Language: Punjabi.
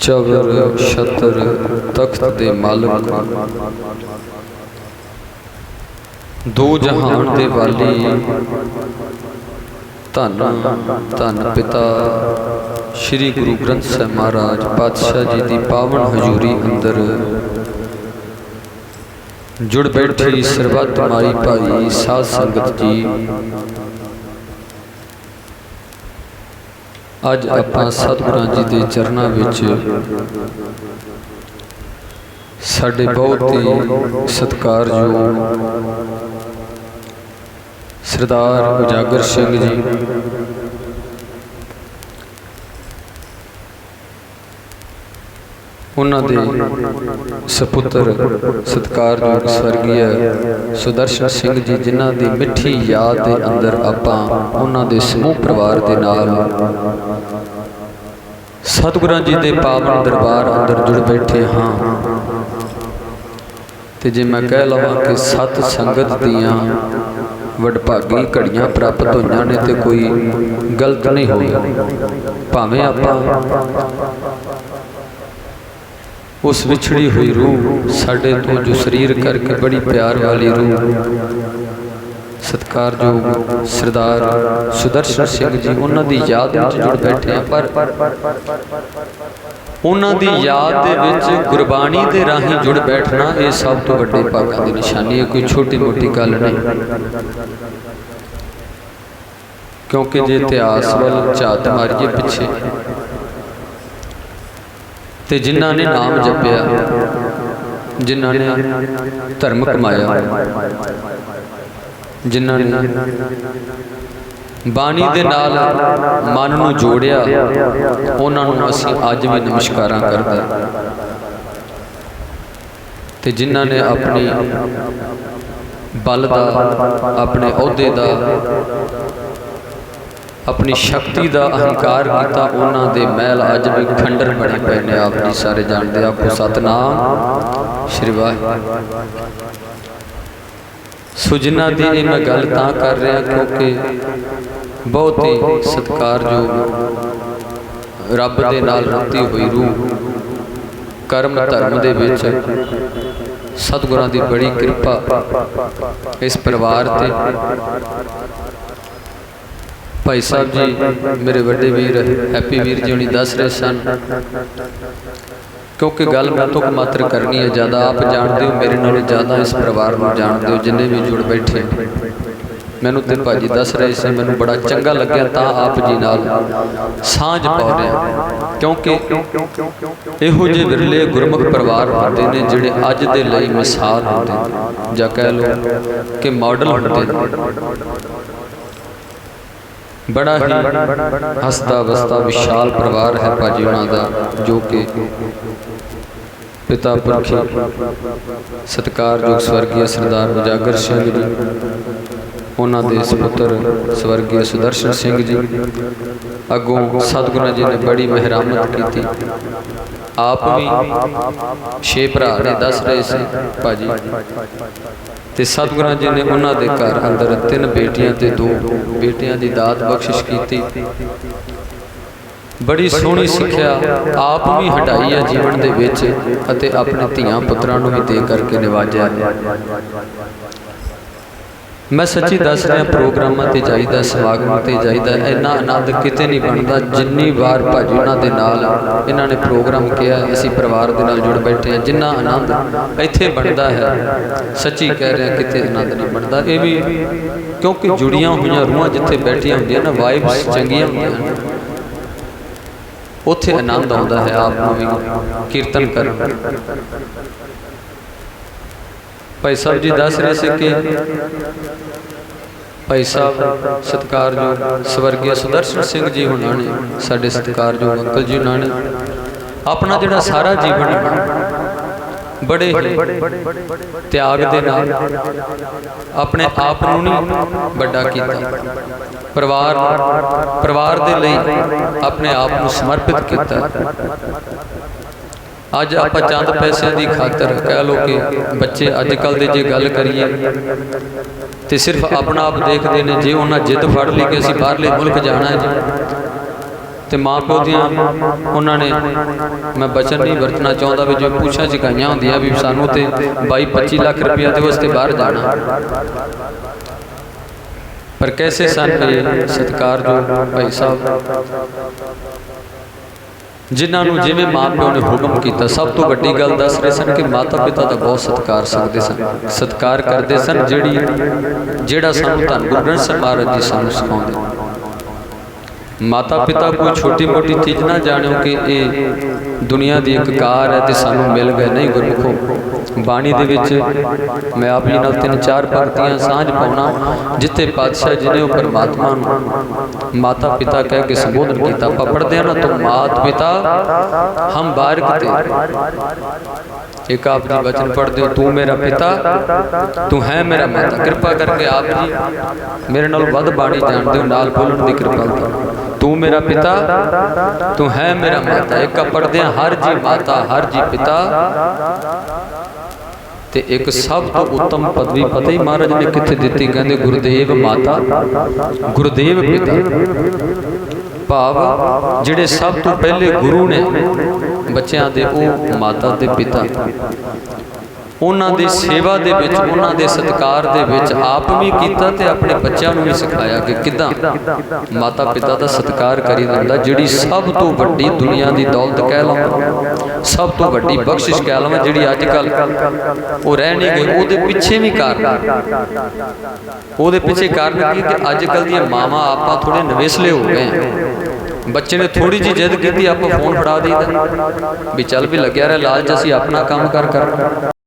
ਚਵਰ ਛਤਰ ਤਖਤ ਦੇ ਮਾਲਕ। ਦੋ ਜਹਾਨ ਦੇ ਵਾਲੀ ਧੰਨ ਧੰਨ ਪਿਤਾ ਸ੍ਰੀ ਗੁਰੂ ਗ੍ਰੰਥ ਸਾਹਿਬ ਮਹਾਰਾਜ ਪਾਤਸ਼ਾਹ ਜੀ ਦੀ ਪਾਵਨ ਹਜ਼ੂਰੀ ਅੰਦਰ। ਜੁੜ ਬੈਠੀ ਸਰਬੱਤ ਮਾਈ ਭਾਈ ਸਾਧ ਸੰਗਤ ਜੀ। ਅੱਜ ਆਪਾਂ ਸਤਿਗੁਰਾਂ ਜੀ ਦੇ ਚਰਨਾਂ ਵਿੱਚ ਸਾਡੇ ਬਹੁਤ ਹੀ ਸਤਿਕਾਰਯੋਗ ਸਰਦਾਰ ਉਜਾਗਰ ਸਿੰਘ ਜੀ ਉਹਨਾਂ ਦੇ ਸੁਪੁੱਤਰ ਸਤਿਕਾਰਯੋਗ ਸਵਰਗੀය ਸੁਦਰਸ਼ਨ ਸਿੰਘ ਜੀ, ਜਿਨ੍ਹਾਂ ਦੀ ਮਿੱਠੀ ਯਾਦ ਦੇ ਅੰਦਰ ਆਪਾਂ ਉਹਨਾਂ ਦੇ ਸਮੂਹ ਪਰਿਵਾਰ ਦੇ ਨਾਲ ਸਤਿਗੁਰਾਂ ਜੀ ਦੇ ਪਾਵਨ ਦਰਬਾਰ ਅੰਦਰ ਜੁੜ ਬੈਠੇ ਹਾਂ। ਤੇ ਜੇ ਮੈਂ ਕਹਿ ਲਵਾਂ ਕਿ ਸਤ ਸੰਗਤ ਦੀਆਂ ਵਡਭਾਗੀ ਘੜੀਆਂ ਪ੍ਰਾਪਤ ਹੋਈਆਂ ਨੇ ਤੇ ਕੋਈ ਗਲਤ ਨਹੀਂ ਹੋਈ ਭਾਵੇਂ ਆਪਾਂ ਉਸ ਵਿਛੜੀ ਹੋਈ ਰੂਹ ਸਾਡੇ ਤੋਂ ਜੋ ਸਰੀਰ ਕਰਕੇ ਬੜੀ ਪਿਆਰ ਵਾਲੀ ਰੂਹ। ਸਤਿਕਾਰਯੋਗ ਸਰਦਾਰ ਸੁਦਰਸ਼ਨ ਸਿੰਘ ਜੀ, ਉਹਨਾਂ ਦੀ ਯਾਦ ਵਿੱਚ ਜੁੜ ਬੈਠੇ ਆ ਪਰ ਉਹਨਾਂ ਦੀ ਯਾਦ ਦੇ ਵਿੱਚ ਗੁਰਬਾਣੀ ਦੇ ਰਾਹੀਂ ਜੁੜ ਬੈਠਣਾ ਇਹ ਸਭ ਤੋਂ ਵੱਡੇ ਭਾਗਾਂ ਦੀ ਨਿਸ਼ਾਨੀ ਹੈ, ਕੋਈ ਛੋਟੀ ਮੋਟੀ ਗੱਲ ਨਹੀਂ। ਕਿਉਂਕਿ ਜੇ ਇਤਿਹਾਸ ਵੱਲ ਝਾਤ ਮਾਰੀਏ ਪਿੱਛੇ ਤੇ ਜਿਨ੍ਹਾਂ ਨੇ ਨਾਮ ਜਪਿਆ, ਜਿਨ੍ਹਾਂ ਨੇ ਧਰਮ ਕਮਾਇਆ, ਜਿਨ੍ਹਾਂ ਨੇ ਬਾਣੀ ਦੇ ਨਾਲ ਮਨ ਨੂੰ ਜੋੜਿਆ, ਉਹਨਾਂ ਨੂੰ ਅਸੀਂ ਅੱਜ ਵੀ ਨਮਸਕਾਰਾਂ ਕਰਦੇ ਤੇ ਜਿਨ੍ਹਾਂ ਨੇ ਆਪਣੀ ਬਲ ਦਾ, ਆਪਣੇ ਅਹੁਦੇ ਦਾ ਆਪਣੀ ਸ਼ਕਤੀ ਦਾ ਅਹੰਕਾਰ ਕੀਤਾ ਉਹਨਾਂ ਦੇ ਮਹਿਲ ਅੱਜ ਵੀ ਖੰਡਰ ਬਣੇ ਪਏ ਨੇ। ਆਪ ਜੀ ਸਾਰੇ ਜਾਣਦੇ ਆਪੋ ਸਤਨਾਮ, ਸ਼੍ਰੀ ਵਾਹਿਗੁਰੂ। ਸੋ ਦੀ ਇਹ ਮੈਂ ਗੱਲ ਤਾਂ ਕਰ ਰਿਹਾ, ਕਿਉਂਕਿ ਬਹੁਤ ਹੀ ਸਤਿਕਾਰਯੋਗ ਰੱਬ ਦੇ ਨਾਲ ਰਤੀ ਹੋਈ ਰੂਹ, ਕਰਮ ਧਰਮ ਦੇ ਵਿੱਚ। ਸਤਿਗੁਰਾਂ ਦੀ ਬੜੀ ਕਿਰਪਾ ਇਸ ਪਰਿਵਾਰ ਤੇ। ਭਾਈ ਸਾਹਿਬ ਜੀ, ਮੇਰੇ ਵੱਡੇ ਵੀਰ, ਹੈਪੀ ਵੀਰ ਜੀ ਹੁਣੀ ਦੱਸ ਰਹੇ ਸਨ। ਕਿਉਂਕਿ ਗੱਲ ਮੈਂ ਤੋਂ ਮਾਤਰ ਕਰਨੀ ਹੈ, ਜ਼ਿਆਦਾ ਆਪ ਜਾਣਦੇ ਹੋ, ਮੇਰੇ ਨਾਲੋਂ ਜ਼ਿਆਦਾ ਇਸ ਪਰਿਵਾਰ ਨੂੰ ਜਾਣਦੇ ਹੋ, ਜਿੰਨੇ ਵੀ ਜੁੜ ਬੈਠੇ ਮੈਨੂੰ ਤੇ ਭਾਜੀ ਦੱਸ ਰਹੇ ਸੀ, ਮੈਨੂੰ ਬੜਾ ਚੰਗਾ ਲੱਗਿਆ, ਤਾਂ ਆਪ ਜੀ ਨਾਲ ਸਾਂਝ ਪਾ ਰਿਹਾ ਕਿਉਂਕਿ ਇਹੋ ਜਿਹੇ ਵਿਰਲੇ ਗੁਰਮੁਖ ਪਰਿਵਾਰ ਹੁੰਦੇ ਨੇ, ਜਿਹੜੇ ਅੱਜ ਦੇ ਲਈ ਮਿਸਾਲ ਹੁੰਦੇ ਜਾਂ ਕਹਿ ਲਓ ਕਿ ਮਾਡਲ ਹੁੰਦੇ ਨੇ। ਬੜਾ ਹੀ ਹਸਦਾ ਵਸਦਾ ਵਿਸ਼ਾਲ ਪਰਿਵਾਰ ਹੈ ਭਾਜੀ ਉਹਨਾਂ ਦਾ ਜੋ ਕਿ ਪਿਤਾ ਪੁਰਖੀ ਸਤਿਕਾਰਯੋਗ ਸਵਰਗੀ ਸਰਦਾਰ ਉਜਾਗਰ ਸਿੰਘ ਜੀ ਉਹਨਾਂ ਦੇ ਸੁਪੁੱਤਰ ਸਵਰਗੀ ਸੁਦਰਸ਼ਨ ਸਿੰਘ ਜੀ ਅੱਗੋਂ ਸਤਿਗੁਰਾਂ ਜੀ ਨੇ ਬੜੀ ਮਿਹਰਮਤ ਕੀਤੀ। ਆਪ ਵੀ ਛੇ ਭਰਾ ਨੇ ਦੱਸ ਰਹੇ ਸੀ ਭਾਜੀ। ਤੇ ਸਤਿਗੁਰਾਂ ਜੀ ਨੇ ਉਹਨਾਂ ਦੇ ਘਰ ਅੰਦਰ ਤਿੰਨ ਬੇਟੀਆਂ ਤੇ ਦੋ ਬੇਟੀਆਂ ਦੀ ਦਾਤ ਬਖਸ਼ਿਸ਼ ਕੀਤੀ। ਬੜੀ ਸੋਹਣੀ ਸਿੱਖਿਆ ਆਪ ਵੀ ਹਟਾਈ ਹੈ ਜੀਵਨ ਦੇ ਵਿੱਚ ਅਤੇ ਆਪਣੇ ਧੀਆਂ ਪੁੱਤਰਾਂ ਨੂੰ ਵੀ ਦੇ ਕਰਕੇ ਨਿਵਾਜਿਆ। ਮੈਂ ਸੱਚੀ ਦੱਸ ਰਿਹਾ ਪ੍ਰੋਗਰਾਮਾਂ ਤੇ ਜਾਈਦਾ ਸਮਾਗਮਾਂ ਤੇ ਜਾਈਦਾ ਇੰਨਾ ਆਨੰਦ ਕਿਤੇ ਨਹੀਂ ਬਣਦਾ। ਜਿੰਨੀ ਵਾਰ ਭਾਜੀ ਉਹਨਾਂ ਦੇ ਨਾਲ ਇਹਨਾਂ ਨੇ ਪ੍ਰੋਗਰਾਮ ਕਿਹਾ ਅਸੀਂ ਪਰਿਵਾਰ ਦੇ ਨਾਲ ਜੁੜ ਬੈਠੇ ਹਾਂ ਜਿੰਨਾ ਆਨੰਦ ਇੱਥੇ ਬਣਦਾ ਹੈ ਸੱਚੀ ਕਹਿ ਰਿਹਾ ਕਿਤੇ ਆਨੰਦ ਨਹੀਂ ਬਣਦਾ। ਇਹ ਵੀ ਕਿਉਂਕਿ ਜੁੜੀਆਂ ਹੋਈਆਂ ਰੂਹਾਂ ਜਿੱਥੇ ਬੈਠੀਆਂ ਹੁੰਦੀਆਂ ਨਾ ਵਾਈਬਸ ਚੰਗੀਆਂ ਹੁੰਦੀਆਂ ਨੇ ਉੱਥੇ ਆਨੰਦ ਆਉਂਦਾ ਹੈ ਆਪ ਨੂੰ ਵੀ ਕੀਰਤਨ ਕਰਨ। ਭਾਈ ਸਾਹਿਬ ਜੀ, ਦੱਸ ਰਹੇ ਸੀ ਕਿ ਭਾਈ ਸਾਹਿਬ ਸਤਿਕਾਰਯੋਗ ਸਵਰਗੀ ਸੁਦਰਸ਼ਨ ਸਿੰਘ ਜੀ ਹੁਣਾਂ ਨੇ, ਸਾਡੇ ਸਤਿਕਾਰਯੋਗ ਅੰਕਲ ਜੀ ਹੁਣਾਂ ਨੇ, ਆਪਣਾ ਜਿਹੜਾ ਸਾਰਾ ਜੀਵਨ ਬੜੇ ਤਿਆਗ ਦੇ ਨਾਲ ਆਪਣੇ ਆਪ ਨੂੰ ਨਹੀਂ ਵੱਡਾ ਕੀਤਾ, ਪਰਿਵਾਰ ਪਰਿਵਾਰ ਦੇ ਲਈ ਆਪਣੇ ਆਪ ਨੂੰ ਸਮਰਪਿਤ ਕੀਤਾ। ਅੱਜ ਆਪਾਂ ਚੰਦ ਪੈਸਿਆਂ ਦੀ ਖਾਤਰ ਕਹਿ ਲੋ ਕਿ ਬੱਚੇ ਅੱਜ ਕੱਲ ਦੇ ਜੇ ਗੱਲ ਕਰੀਏ ਤੇ ਸਿਰਫ ਆਪਣਾ ਆਪ ਦੇਖਦੇ ਨੇ, ਜੇ ਉਹਨਾਂ ਜਿੱਦ ਫੜ ਲਈ ਕਿ ਅਸੀਂ ਬਾਹਰਲੇ ਮੁਲਕ ਜਾਣਾ ਹੈ ਜੀ। ਤੇ ਮਾਂ ਪਿਓ ਦੀਆਂ ਉਹਨਾਂ ਨੇ, ਮੈਂ ਬਚਨ ਨਹੀਂ ਵਰਤਣਾ ਚਾਹੁੰਦਾ ਵੀ ਜੋ ਪੁੱਛਾਂ ਚਕਾਈਆਂ ਹੁੰਦੀਆਂ ਵੀ ਸਾਨੂੰ ਤੇ 22 25 ਲੱਖ ਰੁਪਇਆ ਦੇ ਵਾਸਤੇ ਬਾਹਰ ਜਾਣਾ। ਪਰ ਕੈਸੇ ਸਨ ਇਹ ਸਤਿਕਾਰਯੋਗ ਭਾਈ ਸਾਹਿਬ ਜਿਨ੍ਹਾਂ ਨੂੰ ਜਿਵੇਂ ਮਾਂ ਪਿਓ ਨੇ ਹੁਕਮ ਕੀਤਾ ਸਭ ਤੋਂ ਵੱਡੀ ਗੱਲ ਦੱਸ ਰਹੇ ਸਨ ਕਿ ਮਾਤਾ ਪਿਤਾ ਦਾ ਬਹੁਤ ਸਤਿਕਾਰ ਸਕਦੇ ਸਨ। ਸਤਿਕਾਰ ਕਰਦੇ ਸਨ ਜਿਹੜੀ ਜਿਹੜਾ ਸਾਨੂੰ ਧੰਨ ਗੁਰੂ ਗ੍ਰੰਥ ਸਾਹਿਬ ਮਹਾਰਾਜ ਜੀ ਸਾਨੂੰ ਸਿਖਾਉਂਦੇ। ਮਾਤਾ ਪਿਤਾ ਕੋਈ ਛੋਟੀ ਮੋਟੀ ਚੀਜ਼ ਨਾ ਜਾਣਿਓ ਕਿ ਇਹ ਦੁਨੀਆ ਦੀ ਇੱਕ ਕਾਰ ਹੈ ਤੇ ਸਾਨੂੰ ਮਿਲ ਗਏ। ਨਹੀਂ ਗੁਰਮੁਖੋ ਬਾਣੀ ਦੇ ਵਿੱਚ ਮੈਂ ਆਪ ਜੀ ਨਾਲ ਤਿੰਨ ਚਾਰ ਪੰਕਤੀਆਂ ਸਾਂਝ ਪਾਉਣਾ ਜਿੱਥੇ ਪਾਤਸ਼ਾਹ ਜੀ ਨੇ ਉਹ ਪਰਮਾਤਮਾ ਨੂੰ ਮਾਤਾ ਪਿਤਾ ਕਹਿ ਕੇ ਸੰਬੋਧਨ ਕੀਤਾ। ਆਪਾਂ ਪੜ੍ਹਦੇ ਹਾਂ ਨਾ ਤੁਮ ਮਾਤ ਪਿਤਾ ਹਮ ਬਾਰਕ ਤੇ। ਇੱਕ ਆਪ ਜੀ ਬਚਨ ਪੜ੍ਹਦੇ ਹੋ ਤੂੰ ਮੇਰਾ ਪਿਤਾ ਤੂੰ ਹੈ ਮੇਰਾ ਮਾਤਾ। ਕਿਰਪਾ ਕਰਕੇ ਆਪ ਜੀ ਮੇਰੇ ਨਾਲ ਵੱਧ ਬਾਣੀ ਜਾਣਦੇ ਹੋ ਨਾਲ ਬੋਲਣ ਦੀ ਕਿਰਪਾਲਤਾ ਤੂੰ ਮੇਰਾ ਪਿਤਾ, ਤੂੰ ਹੈ ਮੇਰਾ ਮਾਤਾ। ਇੱਕ ਪੜ੍ਹਦੇ ਹਾਂ ਹਰ ਜੀ ਮਾਤਾ, ਹਰ ਜੀ ਪਿਤਾ। ਤੇ ਇੱਕ ਸਭ ਤੋਂ ਉੱਤਮ ਪਦਵੀ ਪਤਾ ਹੀ ਮਹਾਰਾਜ ਨੇ ਕਿੱਥੇ ਦਿੱਤੀ, ਕਹਿੰਦੇ ਗੁਰਦੇਵ ਮਾਤਾ, ਗੁਰਦੇਵ ਪਿਤਾ। ਭਾਵ ਜਿਹੜੇ ਸਭ ਤੋਂ ਪਹਿਲੇ ਗੁਰੂ ਨੇ ਬੱਚਿਆਂ ਦੇ, ਉਹ ਮਾਤਾ ਦੇ ਪਿਤਾ। ਉਹਨਾਂ ਦੀ ਸੇਵਾ ਦੇ ਵਿੱਚ ਉਹਨਾਂ ਦੇ ਸਤਿਕਾਰ ਦੇ ਵਿੱਚ ਆਪ ਵੀ ਕੀਤਾ ਤੇ ਆਪਣੇ ਬੱਚਿਆਂ ਨੂੰ ਵੀ ਸਿਖਾਇਆ ਕਿ ਕਿਦਾਂ? ਮਾਤਾ ਪਿਤਾ ਦਾ ਸਤਿਕਾਰ ਕਰੀ ਦਿੰਦਾ ਜਿਹੜੀ ਸਭ ਤੋਂ ਵੱਡੀ ਦੁਨੀਆ ਦੀ ਦੌਲਤ ਕਹਿ ਲਵਾਂ ਸਭ ਤੋਂ ਵੱਡੀ ਬਖਸ਼ਿਸ਼ ਕਹਿ ਲਵਾਂ ਜਿਹੜੀ ਅੱਜ ਕੱਲ ਉਹ ਰਹਿ ਨਹੀਂ ਗਈ ਉਹਦੇ ਪਿੱਛੇ ਵੀ ਕਾਰਨ ਉਹਦੇ ਪਿੱਛੇ ਕਾਰਨ ਕੀ ਕਿ ਅੱਜ ਕੱਲ ਦੀਆਂ ਮਾਵਾਂ ਆਪਾਂ ਥੋੜੇ ਨਵੇਸਲੇ ਹੋ ਗਏ। ਬੱਚੇ ਨੇ ਥੋੜੀ ਜਿਹੀ ਜਿੱਦ ਕੀਤੀ ਆਪਾਂ ਫੋਨ ਫੜਾ ਦੇਈਦਾ। ਵੀ ਚੱਲ ਵੀ ਲੱਗਿਆ ਰਿਹਾ ਲਾਲਚ ਅਸੀਂ ਆਪਣਾ ਕੰਮ ਕਰ ਕਰ।